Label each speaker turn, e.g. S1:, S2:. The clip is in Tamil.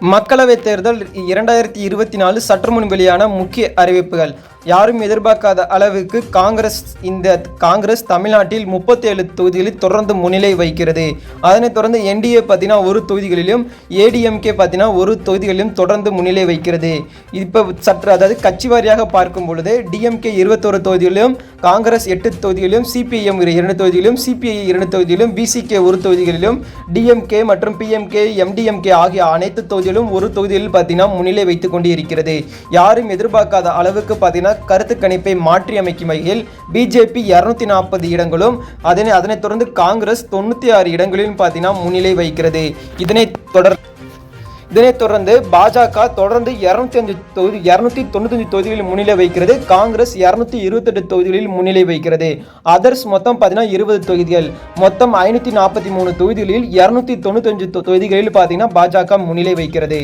S1: மக்களவைத் தேர்தல் இரண்டாயிரத்தி இருபத்தி நாலு சற்று முன் வெளியான முக்கிய அறிவிப்புகள். யாரும் எதிர்பார்க்காத அளவுக்கு காங்கிரஸ் இந்த காங்கிரஸ் தமிழ்நாட்டில் முப்பத்தேழு தொகுதிகளில் தொடர்ந்து முன்னிலை வைக்கிறது அதனைத் தொடர்ந்து என்டிஏ பார்த்தீங்கன்னா ஒரு தொகுதிகளிலும் ஏடிஎம்கே பார்த்தீங்கன்னா ஒரு தொகுதிகளிலும் தொடர்ந்து முன்னிலை வைக்கிறது இப்போ சற்று அதாவது கட்சி வாரியாக பார்க்கும் பொழுது டிஎம்கே இருபத்தோரு தொகுதிகளிலும் காங்கிரஸ் எட்டு தொகுதிகளிலும் சிபிஐஎம் இரண்டு தொகுதிகளிலும் சிபிஐ இரண்டு தொகுதிகளிலும் பிசிகே ஒரு தொகுதிகளிலும் டிஎம்கே மற்றும் பிஎம்கே எம்டிஎம்கே ஆகிய அனைத்து தொகுதிகளிலும் ஒரு தொகுதியில் பார்த்தீங்கன்னா முன்னிலை வைத்துக் கொண்டு இருக்கிறது யாரும் எதிர்பார்க்காத அளவுக்கு பார்த்தீங்கன்னா கருத்து கணிப்பை மாற்றி அமைக்கும் வகையில் பிஜேபி இரநூத்தி நாற்பது இடங்களும் அதனை அதனைத் தொடர்ந்து காங்கிரஸ் தொண்ணூற்றி ஆறு இடங்களிலும் பார்த்தீங்கன்னா முன்னிலை வைக்கிறது இதனை தொடர் இதனைத் தொடர்ந்து பாஜக தொடர்ந்து இரநூத்தி அஞ்சு தொகுதி இரநூத்தி தொண்ணூத்தஞ்சு தொகுதிகளில் முன்னிலை வைக்கிறது காங்கிரஸ் இரநூத்தி இருபத்தெட்டு தொகுதிகளில் முன்னிலை வைக்கிறது அதர்ஸ் மொத்தம் பார்த்தீங்கன்னா இருபது தொகுதிகள். மொத்தம் ஐநூற்றி நாற்பத்தி மூணு தொகுதிகளில் இரநூத்தி தொண்ணூத்தஞ்சு தொகுதிகளில் பார்த்தீங்கன்னா பாஜக முன்னிலை வைக்கிறது